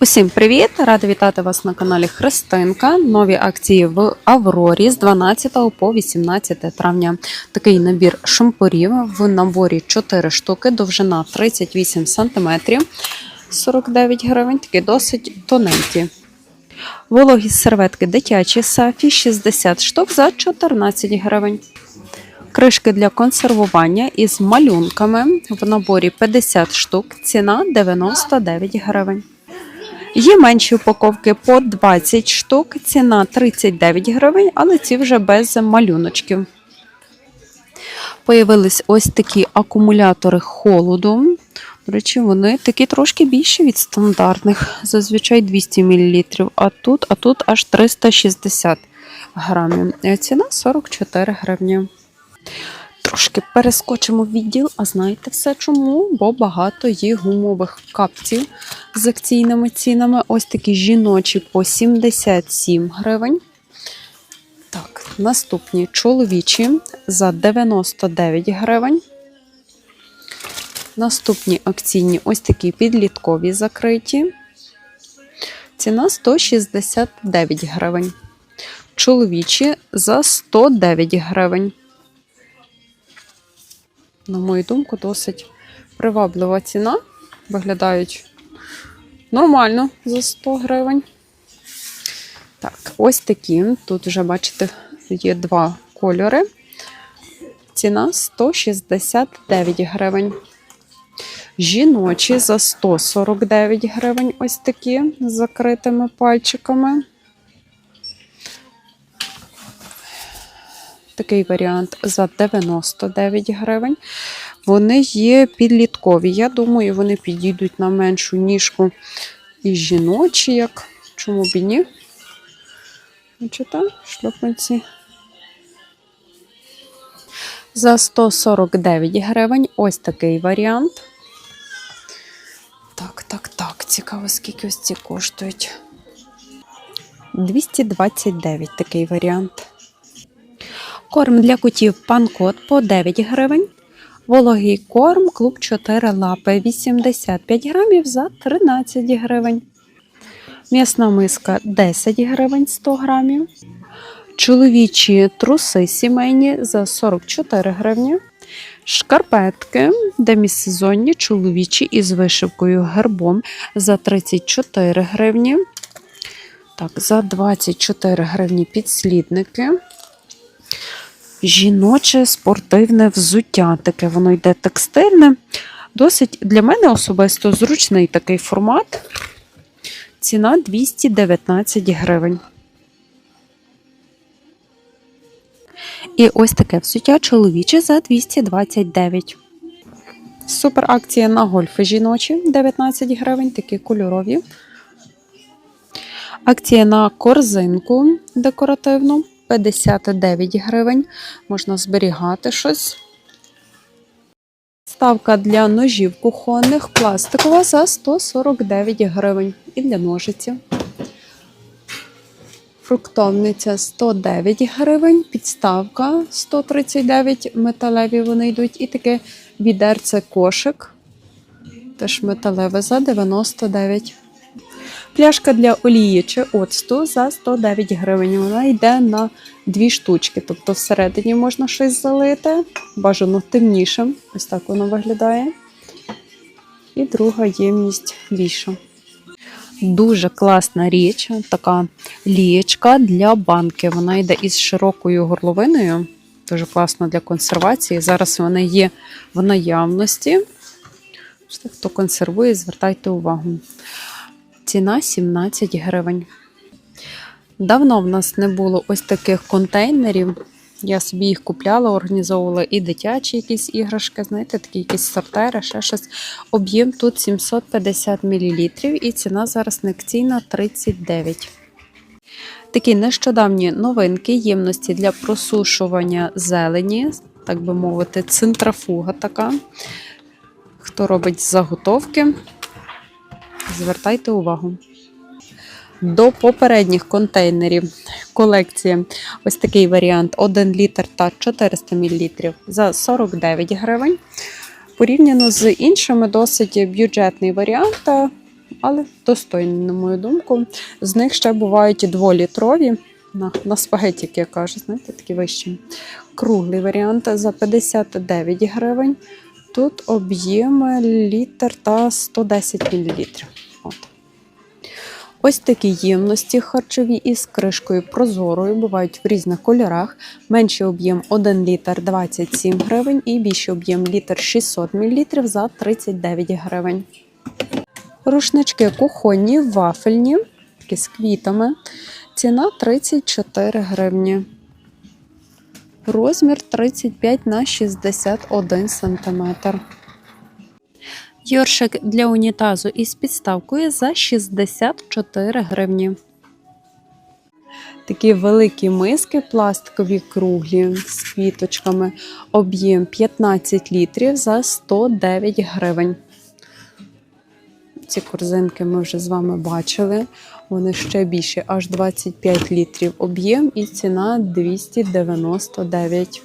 Усім привіт! Рада вітати вас на каналі Христинка. Нові акції в Аврорі з 12 по 18 травня. Такий набір шампурів в наборі 4 штуки, довжина 38 см, 49 гривень, такі досить тоненькі. Вологі серветки дитячі сафі 60 штук за 14 гривень. Кришки для консервування із малюнками в наборі 50 штук, ціна 99 гривень. Є менші упаковки по 20 штук, ціна 39 гривень, але ці вже без малюночків. Появились ось такі акумулятори холоду. До речі, вони такі трошки більші від стандартних, зазвичай 200 мл, а тут, а тут аж 360 грамів. Ціна 44 гривні. Трошки перескочимо в відділ, а знаєте все чому? Бо багато є гумових капців з акційними цінами. Ось такі жіночі по 77 гривень. Так, наступні чоловічі за 99 гривень. Наступні акційні ось такі підліткові закриті. Ціна 169 гривень. Чоловічі за 109 гривень на мою думку, досить приваблива ціна. Виглядають нормально за 100 гривень. Так, ось такі. Тут вже, бачите, є два кольори. Ціна 169 гривень. Жіночі за 149 гривень, ось такі з закритими пальчиками. Такий варіант за 99 гривень. Вони є підліткові. Я думаю, вони підійдуть на меншу ніжку і жіночі, як чому б і ні. Бачите, шльопанці. За 149 гривень ось такий варіант. Так, так, так, цікаво, скільки ось ці коштують. 229 такий варіант. Корм для котів панкот по 9 гривень. Вологий корм клуб 4 лапи 85 грамів за 13 гривень. М'ясна миска 10 гривень 100 грамів. Чоловічі труси сімейні за 44 гривні. Шкарпетки демісезонні чоловічі із вишивкою гербом за 34 гривні. Так, за 24 гривні підслідники. Жіноче спортивне взуття. Таке воно йде текстильне. Досить для мене особисто зручний такий формат. Ціна 219 гривень. І ось таке взуття чоловіче за 229. Супер акція на гольфи жіночі 19 гривень, такі кольорові. Акція на корзинку декоративну 59 гривень. Можна зберігати щось. Ставка для ножів кухонних пластикова за 149 гривень. І для ножиці. Фруктовниця 109 гривень, підставка 139, металеві вони йдуть. І таке відерце кошик. Теж металеве за 99. Пляшка для олії чи оцту за 109 гривень. Вона йде на дві штучки. Тобто всередині можна щось залити. Бажано темнішим. Ось так воно виглядає. І друга ємність більша. Дуже класна річ, така лієчка для банки. Вона йде із широкою горловиною. Дуже класно для консервації. Зараз вона є в наявності. Хто консервує, звертайте увагу. Ціна 17 гривень. Давно в нас не було ось таких контейнерів. Я собі їх купляла, організовувала і дитячі якісь іграшки, знаєте, такі якісь сортери, ще щось. Об'єм тут 750 мл і ціна зараз не акційна 39. Такі нещодавні новинки ємності для просушування зелені, так би мовити, центрафуга така. Хто робить заготовки, звертайте увагу. До попередніх контейнерів колекція ось такий варіант: 1 літр та 400 мл за 49 гривень. Порівняно з іншими, досить бюджетний варіант. але достойні, на мою думку. З них ще бувають і дволітрові. На, на спагеті, як я кажу, знаєте, такі вищі. Круглий варіант за 59 гривень. Тут об'єм літр та 110 мл. От. Ось такі ємності харчові із кришкою прозорою бувають в різних кольорах. Менший об'єм 1 літр 27 гривень і більший об'єм літр 600 мл за 39 гривень. Рушнички кухонні, вафельні, такі з квітами. Ціна 34 гривні. Розмір 35 на 61 см. Йоршик для унітазу із підставкою за 64 гривні. Такі великі миски, пластикові круглі з квіточками. Об'єм 15 літрів за 109 гривень. Ці корзинки ми вже з вами бачили. Вони ще більше, аж 25 літрів об'єм і ціна 299.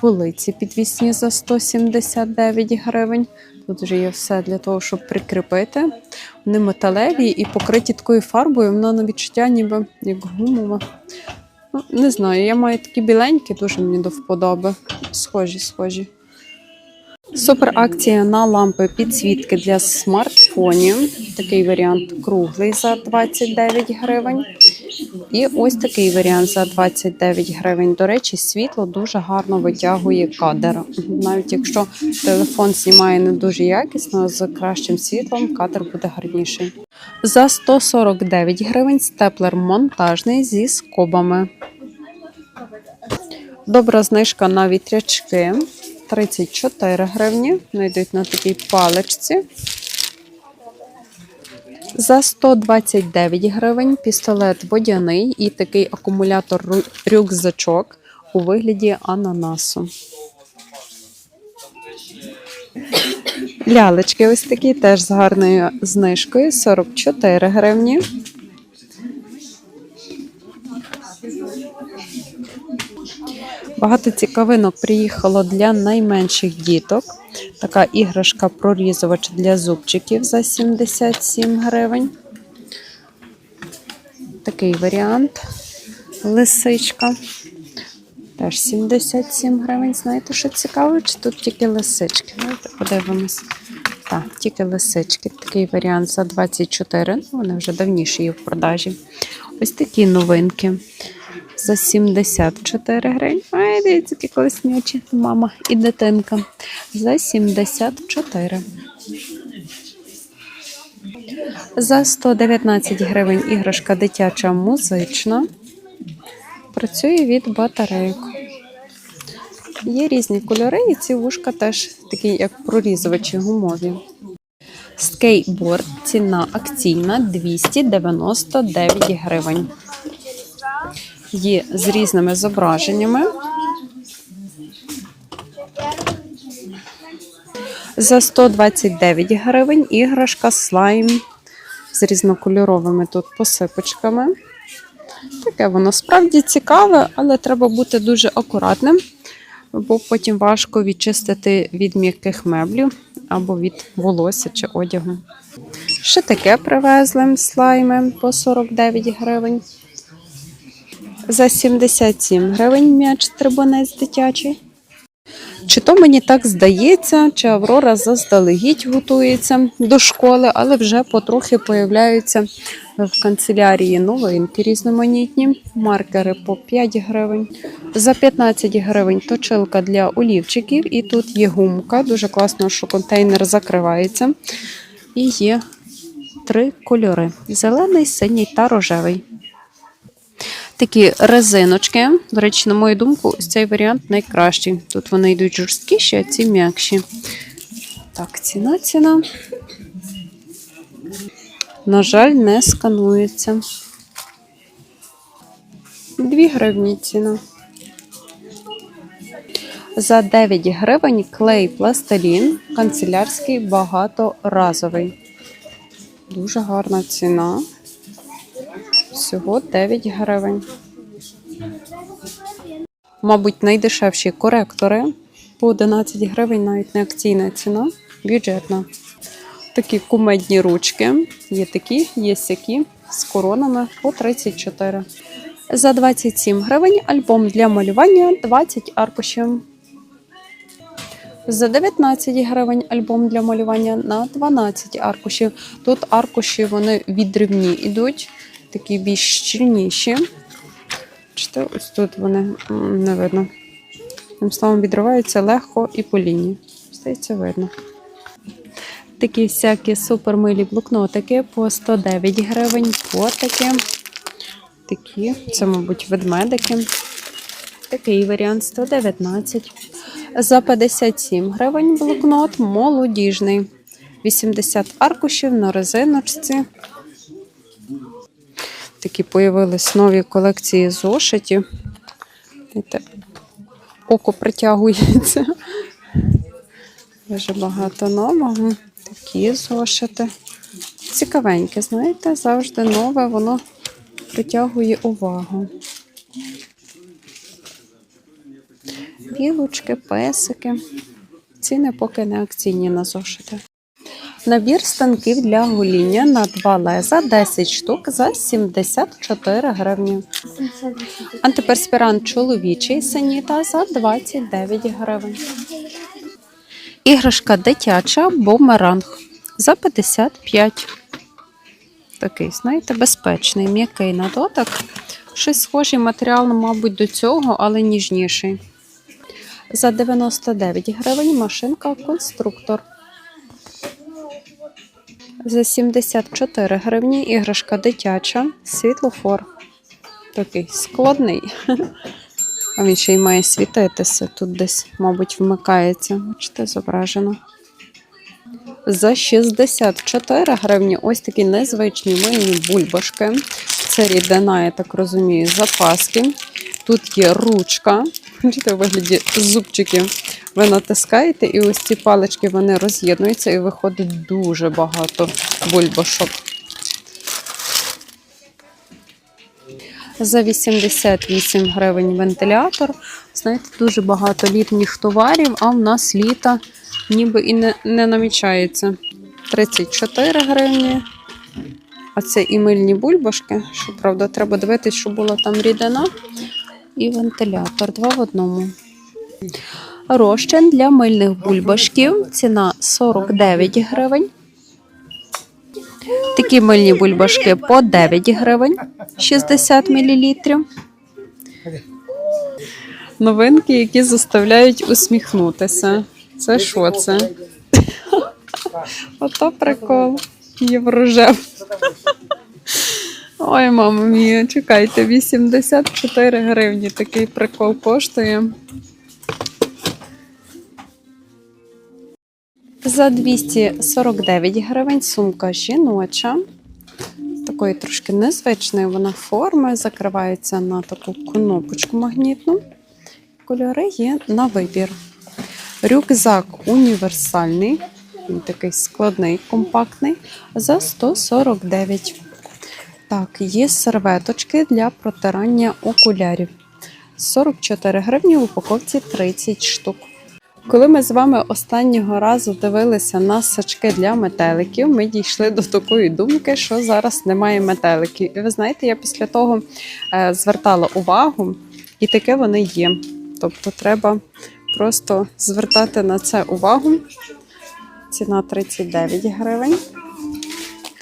Полиці підвісні за 179 гривень. Тут вже є все для того, щоб прикріпити. Вони металеві і покриті такою фарбою. Вона на відчуття ніби як гумова. Ну, не знаю, я маю такі біленькі, дуже мені до вподоби. Схожі, схожі. Супер акція на лампи підсвітки для смартфонів. Такий варіант круглий за 29 гривень. І ось такий варіант за 29 гривень. До речі, світло дуже гарно витягує кадр. Навіть якщо телефон знімає не дуже якісно, з кращим світлом кадр буде гарніший. За 149 гривень степлер монтажний зі скобами. Добра знижка на вітрячки. 34 гривні. Вони йдуть на такій паличці. За 129 гривень пістолет водяний і такий акумулятор рюкзачок у вигляді ананасу. Лялечки ось такі теж з гарною знижкою 44 гривні. Багато цікавинок приїхало для найменших діток. Така іграшка прорізувач для зубчиків за 77 гривень. Такий варіант. Лисичка. Теж 77 гривень. Знаєте, що цікаво? Чи тут тільки лисички? Давайте подивимось. Так, тільки лисички. Такий варіант за 24. Ну, Вони вже давніші є в продажі. Ось такі новинки за 74 гривень. Ай, дивіться, які колеснячі мама і дитинка. За 74. За 119 гривень іграшка дитяча музична. Працює від батарейок. Є різні кольори, і ці вушка теж такі, як прорізувачі гумові. Скейтборд, ціна акційна 299 гривень. Є з різними зображеннями. За 129 гривень іграшка слайм з різнокольоровими тут посипочками. Таке воно справді цікаве, але треба бути дуже акуратним, бо потім важко відчистити від м'яких меблів або від волосся чи одягу. Ще таке привезли слайми по 49 гривень. За 77 гривень м'яч трибунець дитячий. Чи то мені так здається, чи Аврора заздалегідь готується до школи, але вже потрохи появляються в канцелярії новинки різноманітні. Маркери по 5 гривень. За 15 гривень точилка для олівчиків. І тут є гумка. Дуже класно, що контейнер закривається. І є три кольори: зелений, синій та рожевий. Такі резиночки. До речі, на мою думку, ось цей варіант найкращий. Тут вони йдуть жорсткіші, а ці м'якші. Так, ціна, ціна. На жаль, не сканується. 2 гривні ціна. За 9 гривень клей пластилін канцелярський багаторазовий. Дуже гарна ціна. Всього 9 гривень. Мабуть, найдешевші коректори по 11 гривень, навіть не акційна ціна, бюджетна. Такі кумедні ручки. Є такі, є сякі з коронами по 34. За 27 гривень альбом для малювання 20 аркушів. За 19 гривень альбом для малювання на 12 аркушів. Тут аркуші вони відривні йдуть, такі більш щільніші. Бачите, ось тут вони не видно. Тим словом, відриваються легко і по лінії. Здається, видно. Такі всякі супермилі блокнотики по 109 гривень, котики. Такі, це, мабуть, ведмедики. Такий варіант 119. За 57 гривень блокнот молодіжний. 80 аркушів на резиночці. Такі появились нові колекції зошитів. Око притягується. Дуже багато нового. Такі зошити. Цікавеньке, знаєте, завжди нове, воно притягує увагу. Білочки, песики. Ціни поки не акційні на зошити. Набір станків для гоління на два леза 10 штук за 74 гривні. Антиперспірант чоловічий саніта за 29 гривень. Іграшка дитяча бумеранг за 55. Такий, знаєте, безпечний, м'який на дотик. Щось схожий матеріал, мабуть, до цього, але ніжніший. За 99 гривень машинка конструктор. За 74 гривні іграшка дитяча, світлофор. Такий складний. А він ще й має світитися. Тут десь, мабуть, вмикається. Бачите, зображено. За 64 гривні ось такі незвичні мильні бульбашки. Це рідина, я так розумію, запаски. Тут є ручка. Бачите, у вигляді зубчиків. Ви натискаєте, і ось ці палички вони роз'єднуються, і виходить дуже багато бульбашок. За 88 гривень вентилятор. Знаєте, дуже багато літніх товарів, а в нас літа ніби і не, не намічається. 34 гривні. А це і мильні бульбашки. Щоправда, треба дивитися, щоб була там рідина. І вентилятор. Два в одному. Розчин для мильних бульбашків. Ціна 49 гривень. Такі мильні бульбашки по 9 гривень 60 мл. Новинки, які заставляють усміхнутися. Це що це? Ото прикол. Єврожев. Ой, мама мія, чекайте, 84 гривні такий прикол коштує. За 249 гривень сумка жіноча. Такої трошки незвичної вона форми, закривається на таку кнопочку магнітну. Кольори є на вибір. Рюкзак універсальний, він такий складний, компактний, за 149. Так, є серветочки для протирання окулярів. 44 гривні в упаковці 30 штук. Коли ми з вами останнього разу дивилися на сачки для метеликів, ми дійшли до такої думки, що зараз немає метеликів. І ви знаєте, я після того е, звертала увагу, і таке вони є. Тобто треба просто звертати на це увагу. Ціна 39 гривень.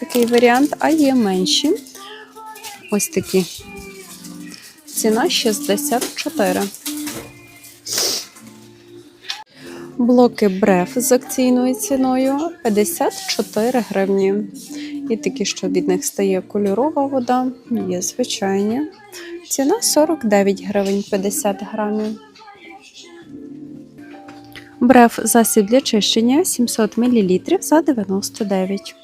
Такий варіант, а є менші. Ось такі. Ціна 64. Блоки бреф з акційною ціною 54 гривні. І такі, що від них стає кольорова вода, є звичайні. Ціна 49 гривень 50 грамів. Бреф засіб для чищення 700 мл за 99.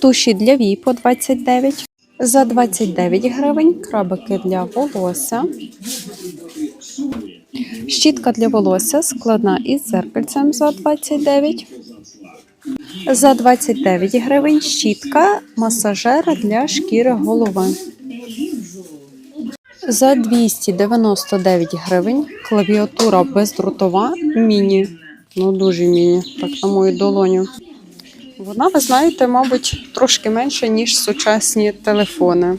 Туші для вій по 29. За 29 гривень крабики для волосся. Щітка для волосся складна із зеркальцем за 29. За 29 гривень щітка масажера для шкіри голови. За 299 гривень клавіатура бездротова міні. Ну, дуже міні, так на мою долоню. Вона, ви знаєте, мабуть, трошки менше, ніж сучасні телефони.